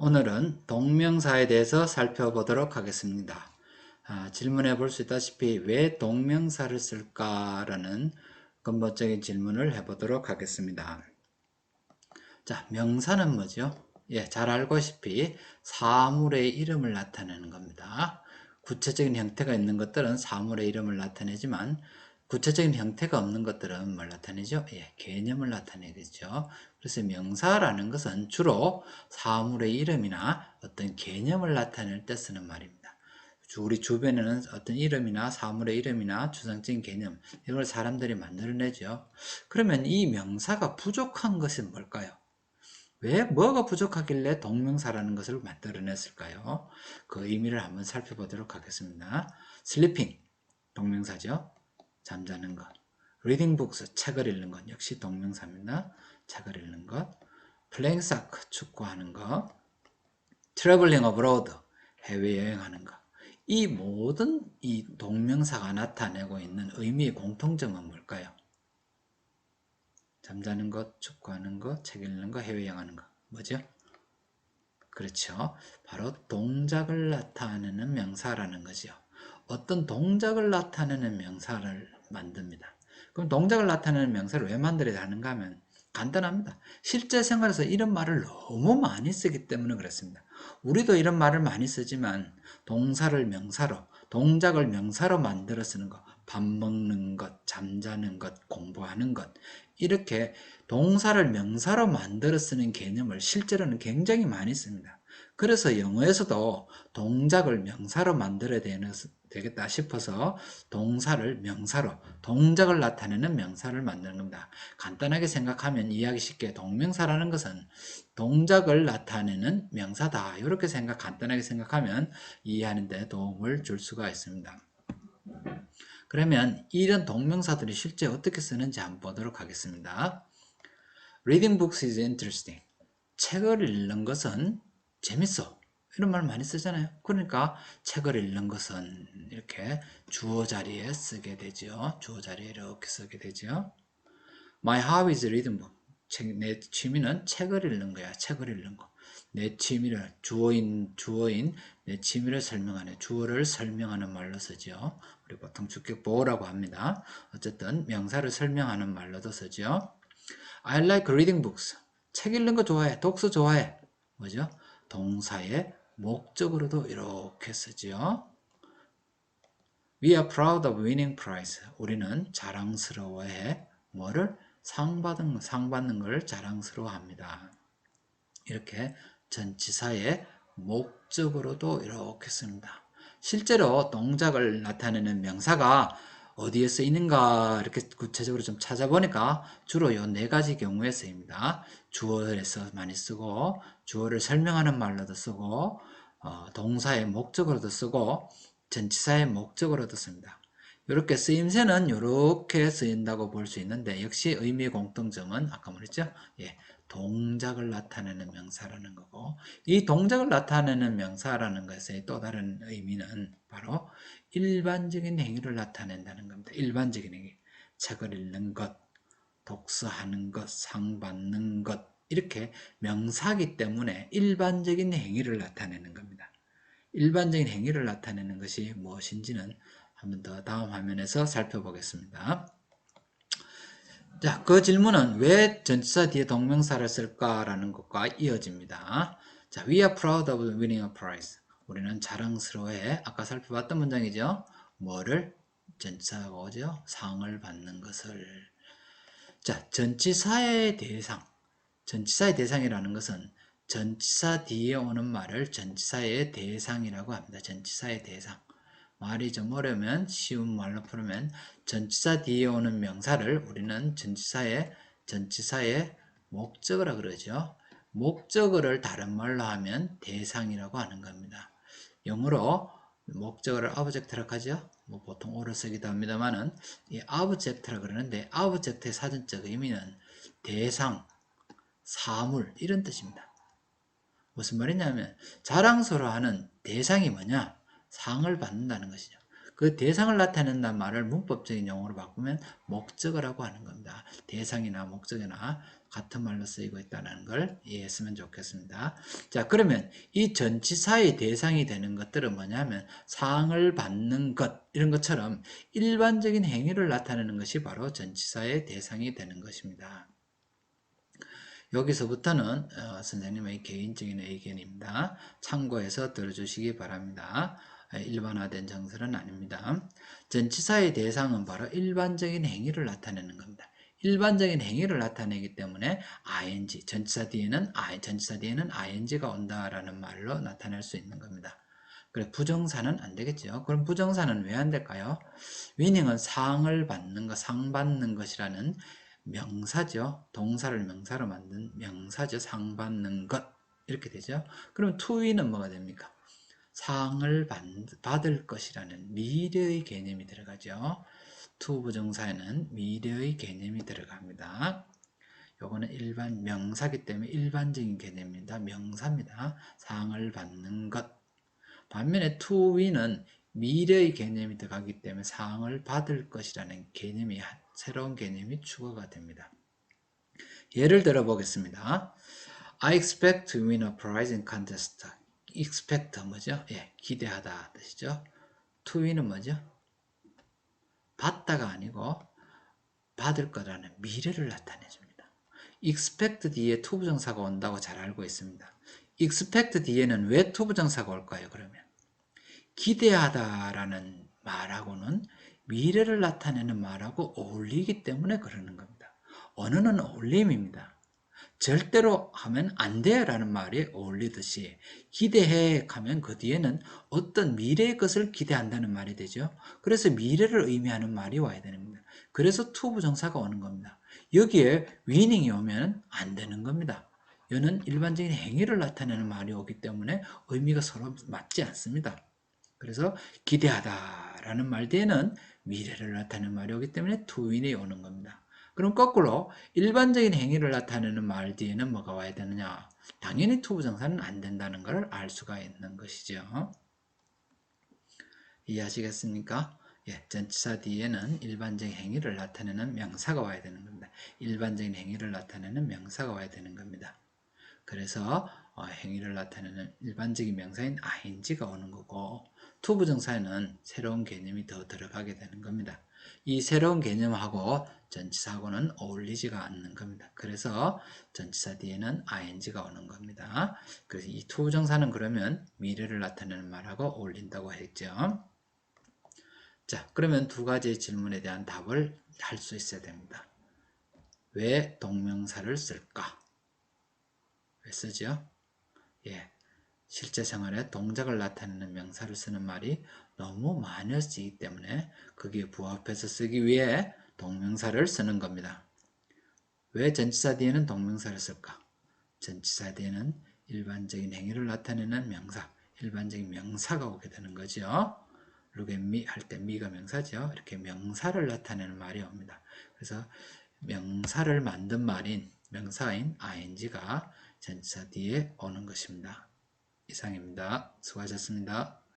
오늘은 동명사에 대해서 살펴보도록 하겠습니다. 아, 질문해 볼 수 있다시피 왜 동명사를 쓸까라는 근본적인 질문을 해보도록 하겠습니다. 자, 명사는 뭐죠? 예, 잘 알고시피 사물의 이름을 나타내는 겁니다. 구체적인 형태가 있는 것들은 사물의 이름을 나타내지만 구체적인 형태가 없는 것들은 뭘 나타내죠? 예, 개념을 나타내겠죠. 그래서 명사라는 것은 주로 사물의 이름이나 어떤 개념을 나타낼 때 쓰는 말입니다. 우리 주변에는 어떤 이름이나 사물의 이름이나 추상적인 개념 이걸 사람들이 만들어내죠. 그러면 이 명사가 부족한 것은 뭘까요? 왜 뭐가 부족하길래 동명사라는 것을 만들어냈을까요? 그 의미를 한번 살펴보도록 하겠습니다. sleeping 동명사죠. 잠자는 것. reading books 책을 읽는 것 역시 동명사입니다. 책을 읽는 것. playing soccer 축구하는 것. traveling abroad 해외 여행하는 것. 이 모든 이 동명사가 나타내고 있는 의미의 공통점은 뭘까요? 잠자는 것, 축구하는 것, 책 읽는 것, 해외여행하는 것. 뭐죠? 그렇죠. 바로 동작을 나타내는 명사라는 거죠. 어떤 동작을 나타내는 명사를 만듭니다. 그럼 동작을 나타내는 명사를 왜 만들어야 하는가 하면 간단합니다. 실제 생활에서 이런 말을 너무 많이 쓰기 때문에 그렇습니다. 우리도 이런 말을 많이 쓰지만 동사를 명사로, 동작을 명사로 만들어 쓰는 것, 밥 먹는 것, 잠자는 것, 공부하는 것 이렇게 동사를 명사로 만들어 쓰는 개념을 실제로는 굉장히 많이 씁니다. 그래서 영어에서도 동작을 명사로 만들어야 되겠다 싶어서 동사를 명사로 동작을 나타내는 명사를 만드는 겁니다. 간단하게 생각하면 이해하기 쉽게 동명사라는 것은 동작을 나타내는 명사다. 이렇게 생각 간단하게 생각하면 이해하는 데 도움을 줄 수가 있습니다. 그러면 이런 동명사들이 실제 어떻게 쓰는지 한번 보도록 하겠습니다. Reading books is interesting. 책을 읽는 것은 재밌어. 이런 말 많이 쓰잖아요. 그러니까 책을 읽는 것은 이렇게 주어 자리에 쓰게 되죠. 주어 자리에 이렇게 쓰게 되죠. My hobby is reading 내 취미는 책을 읽는 거야. 책을 읽는 거. 내 취미를 주어인 주어인 내 취미를 설명하는 주어를 설명하는 말로 쓰죠. 우리 보통 주격 보호라고 합니다. 어쨌든 명사를 설명하는 말로도 쓰죠. I like reading books. 책 읽는 거 좋아해. 독서 좋아해. 뭐죠? 동사의 목적으로도 이렇게 쓰죠. We are proud of winning prize. 우리는 자랑스러워해. 뭐를? 상 받은, 상 받는 걸 자랑스러워합니다. 이렇게 전치사의 목적으로도 이렇게 씁니다. 실제로 동작을 나타내는 명사가 어디에 쓰이는가 이렇게 구체적으로 좀 찾아보니까 주로 요 네 가지 경우에 쓰입니다. 주어에서 많이 쓰고 주어를 설명하는 말로도 쓰고 어, 동사의 목적으로도 쓰고 전치사의 목적으로도 씁니다. 이렇게 쓰임새는 이렇게 쓰인다고 볼 수 있는데 역시 의미 공통점은 아까 말했죠? 예, 동작을 나타내는 명사라는 거고 이 동작을 나타내는 명사라는 것의 또 다른 의미는 바로 일반적인 행위를 나타낸다는 겁니다. 일반적인 행위. 책을 읽는 것, 독서하는 것, 상 받는 것 이렇게 명사기 때문에 일반적인 행위를 나타내는 겁니다. 일반적인 행위를 나타내는 것이 무엇인지는 한 번 더 다음 화면에서 살펴보겠습니다. 자, 그 질문은 왜 전치사 뒤에 동명사를 쓸까라는 것과 이어집니다. 자, we are proud of winning a prize. 우리는 자랑스러워해. 아까 살펴봤던 문장이죠. 뭐를? 전치사가 오죠? 상을 받는 것을. 자, 전치사의 대상. 전치사의 대상이라는 것은 전치사 뒤에 오는 말을 전치사의 대상이라고 합니다. 전치사의 대상. 말이 좀 어려우면 쉬운 말로 풀으면 전치사 뒤에 오는 명사를 우리는 전치사의 전치사의 목적어라 그러죠. 목적어를 다른 말로 하면 대상이라고 하는 겁니다. 영어로 목적어를 object라고 하죠. 뭐 보통 오로 쓰기도 합니다만은 이 object라 그러는데 object의 사전적 의미는 대상, 사물 이런 뜻입니다. 무슨 말이냐면 자랑스러워하는 대상이 뭐냐? 상을 받는다는 것이죠. 그 대상을 나타낸다는 말을 문법적인 용어로 바꾸면 목적어라고 하는 겁니다. 대상이나 목적이나 같은 말로 쓰이고 있다는 걸 이해했으면 좋겠습니다. 자, 그러면 이 전치사의 대상이 되는 것들은 뭐냐면 상을 받는 것 이런 것처럼 일반적인 행위를 나타내는 것이 바로 전치사의 대상이 되는 것입니다. 여기서부터는 어, 선생님의 개인적인 의견입니다. 참고해서 들어주시기 바랍니다. 일반화된 정설은 아닙니다. 전치사의 대상은 바로 일반적인 행위를 나타내는 겁니다. 일반적인 행위를 나타내기 때문에 ing, 전치사 뒤에는 전치사 뒤에는 ing가 온다라는 말로 나타낼 수 있는 겁니다. 그래 부정사는 안 되겠죠. 그럼 부정사는 왜 안 될까요? 위닝은 상을 받는 것, 상 받는 것이라는 명사죠. 동사를 명사로 만든 명사죠. 상 받는 것 이렇게 되죠. 그럼 투위는 뭐가 됩니까? 상을 받을 것이라는 미래의 개념이 들어가죠. 투부정사에는 미래의 개념이 들어갑니다. 요거는 일반 명사기 때문에 일반적인 개념입니다. 명사입니다. 상을 받는 것. 반면에 투위는 미래의 개념이 들어가기 때문에 상을 받을 것이라는 개념이 새로운 개념이 추가가 됩니다. 예를 들어 보겠습니다. I expect to win a prize in contest. Expect 뭐죠? 예, 기대하다 뜻이죠. to win은 뭐죠? 받다가 아니고 받을 거라는 미래를 나타내 줍니다. expect 뒤에 to 부정사가 온다고 잘 알고 있습니다. expect 뒤에는 왜 to 부정사가 올까요? 그러면 기대하다라는 말하고는 미래를 나타내는 말하고 어울리기 때문에 그러는 겁니다. 언어는 어울림입니다. 절대로 하면 안 돼 라는 말이 어울리듯이 기대해 하면 그 뒤에는 어떤 미래의 것을 기대한다는 말이 되죠. 그래서 미래를 의미하는 말이 와야 됩니다. 그래서 투 부정사가 오는 겁니다. 여기에 위닝이 오면 안 되는 겁니다. 이는 일반적인 행위를 나타내는 말이 오기 때문에 의미가 서로 맞지 않습니다. 그래서 기대하다 라는 말 뒤에는 미래를 나타내는 말이 오기 때문에 투윈이 오는 겁니다. 그럼 거꾸로 일반적인 행위를 나타내는 말 뒤에는 뭐가 와야 되느냐? 당연히 투부정사는 안 된다는 걸알 수가 있는 것이죠. 이해하시겠습니까? 예, 전치사 뒤에는 일반적인 행위를 나타내는 명사가 와야 되는 겁니다. 일반적인 행위를 나타내는 명사가 와야 되는 겁니다. 그래서 어, 행위를 나타내는 일반적인 명사인 ing가 오는 거고 투부정사에는 새로운 개념이 더 들어가게 되는 겁니다. 이 새로운 개념하고 전치사하고는 어울리지가 않는 겁니다. 그래서 전치사 뒤에는 ing가 오는 겁니다. 그래서 이 투부정사는 그러면 미래를 나타내는 말하고 어울린다고 했죠. 자, 그러면 두 가지 질문에 대한 답을 할 수 있어야 됩니다. 왜 동명사를 쓸까? 왜 쓰죠? 예. 실제 생활에 동작을 나타내는 명사를 쓰는 말이 너무 많이 쓰이기 때문에 거기에 부합해서 쓰기 위해 동명사를 쓰는 겁니다. 왜 전치사 뒤에는 동명사를 쓸까? 전치사 뒤에는 일반적인 행위를 나타내는 명사, 일반적인 명사가 오게 되는 거죠. 루겐미 할 때 미가 명사죠. 이렇게 명사를 나타내는 말이 옵니다. 그래서 명사를 만든 말인 명사인 ing가 전치사 뒤에 오는 것입니다. 이상입니다. 수고하셨습니다.